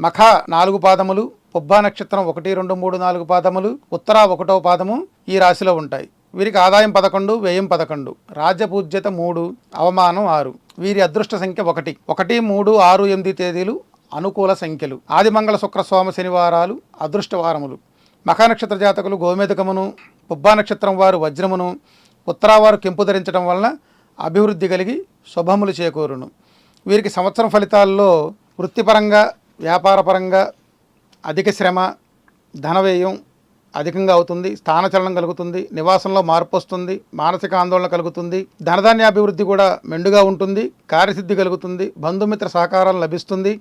మఖ నాలుగు పాదములు పుబ్బా నక్షత్రం ఒకటి రెండు మూడు నాలుగు పాదములు ఉత్తర ఒకటో పాదము ఈ రాశిలో ఉంటాయి. వీరికి ఆదాయం పదకొండు వ్యయం పదకొండు రాజ్యపూజ్యత మూడు అవమానం ఆరు. వీరి అదృష్ట సంఖ్య ఒకటి. ఒకటి మూడు ఆరు ఎనిమిది తేదీలు అనుకూల సంఖ్యలు. ఆదిమంగళ శుక్ర సోమ శనివారాలు అదృష్ట వారములు మఖా నక్షత్ర జాతకులు గోమేధకమును పుబ్బా నక్షత్రం వారు వజ్రమును ఉత్తరావారు కెంపు ధరించడం వలన అభివృద్ధి కలిగి శుభములు చేకూరును. వీరికి సంవత్సరం ఫలితాల్లో వృత్తిపరంగా వ్యాపారపరంగా అధిక శ్రమ ధన వ్యయం అధికంగా అవుతుంది స్థానచలనం కలుగుతుంది నివాసంలో మార్పు వస్తుంది మానసిక ఆందోళన కలుగుతుంది ధనధాన్యాభివృద్ధి కూడా మెండుగా ఉంటుంది కార్యసిద్ధి కలుగుతుంది బంధుమిత్ర సహకారం లభిస్తుంది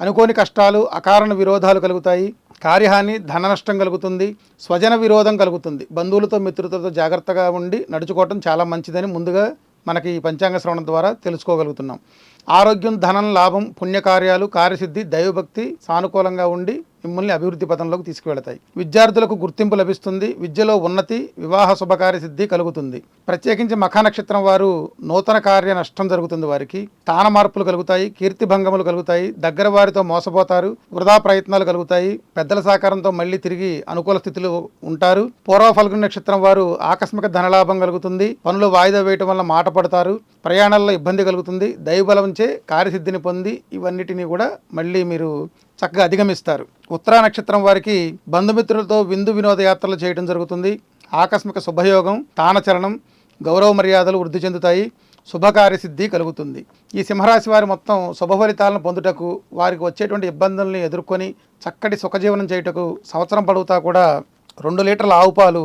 అనుకోని కష్టాలు అకారణ విరోధాలు కలుగుతాయి కార్యహాని ధన నష్టం కలుగుతుంది స్వజన విరోధం కలుగుతుంది. బంధువులతో మిత్రులతో జాగ్రత్తగా ఉండి నడుచుకోవటం చాలా మంచిదని ముందుగా మనకి ఈ పంచాంగ శ్రవణం ద్వారా తెలుసుకోగలుగుతున్నాం. ఆరోగ్యం ధనం లాభం పుణ్యకార్యాలు కార్యసిద్ధి దైవభక్తి సానుకూలంగా ఉండి మిమ్మల్ని అభివృద్ధి పథంలోకి తీసుకువెళతాయి. విద్యార్థులకు గుర్తింపు లభిస్తుంది విద్యలో ఉన్నతి వివాహ శుభకార్య సిద్ధి కలుగుతుంది. ప్రత్యేకించి మఖానక్షత్రం వారు నూతన కార్య నష్టం జరుగుతుంది వారికి. స్థాన మార్పులు కలుగుతాయి కీర్తి భంగములు కలుగుతాయి దగ్గర వారితో మోసపోతారు వృధా ప్రయత్నాలు కలుగుతాయి పెద్దల సహకారంతో మళ్ళీ తిరిగి అనుకూల స్థితిలో ఉంటారు. పూర్వ ఫల్గుణ నక్షత్రం వారు ఆకస్మిక ధనలాభం కలుగుతుంది పనులు వాయిదా వేయటం వల్ల మాట పడతారు. ప్రయాణాల్లో ఇబ్బంది కలుగుతుంది. దైవబలంచే కార్యసిద్ధిని పొంది ఇవన్నిటినీ కూడా మళ్ళీ మీరు చక్కగా అధిగమిస్తారు. ఉత్తరా నక్షత్రం వారికి బంధుమిత్రులతో విందు వినోద యాత్రలు చేయడం జరుగుతుంది. ఆకస్మిక శుభయోగం తానచలనం గౌరవ మర్యాదలు వృద్ధి చెందుతాయి. శుభకార్యసిద్ధి కలుగుతుంది. ఈ సింహరాశి వారి మొత్తం శుభ ఫలితాలను పొందుటకు వారికి వచ్చేటువంటి ఇబ్బందుల్ని ఎదుర్కొని చక్కటి సుఖజీవనం చేయుటకు సంవత్సరం పడుగుతా కూడా రెండు లీటర్ల ఆవు పాలు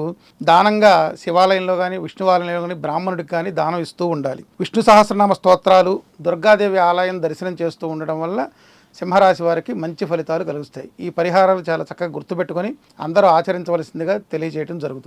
దానంగా శివాలయంలో కానీ విష్ణువాలయంలో కానీ బ్రాహ్మణుడికి కానీ దానం ఇస్తూ ఉండాలి. విష్ణు సహస్రనామ స్తోత్రాలు దుర్గాదేవి ఆలయం దర్శనం చేస్తూ ఉండడం వల్ల సింహరాశి వారికి మంచి ఫలితాలు కలుగుతాయి. ఈ పరిహారాలు చాలా చక్కగా గుర్తుపెట్టుకొని అందరూ ఆచరించవలసిందిగా తెలియజేయడం జరుగుతుంది.